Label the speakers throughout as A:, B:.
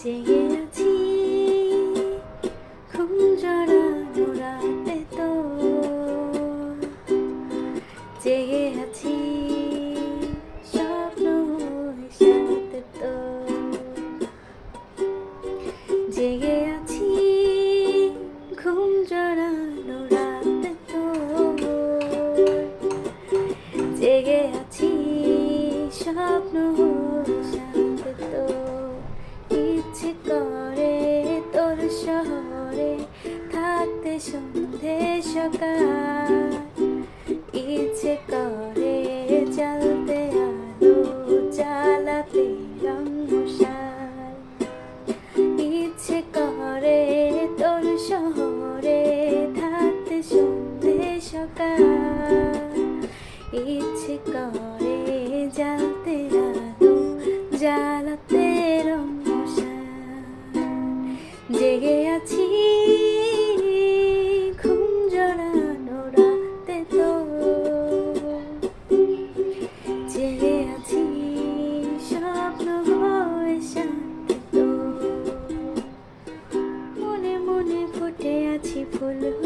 A: জেগে আছি ঘুম জড়ানো রাতে তো জেগে আছি স্বপ্ন সাথে তো জেগে করে তোর শহরে থাকতে সন্ধে সকাল। Hallelujah.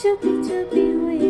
A: to be to be with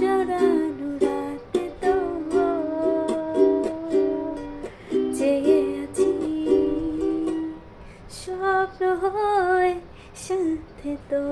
A: জড়ানো রাতে তো চেয়ে আছি স্বপ্ন হয় সাথে তো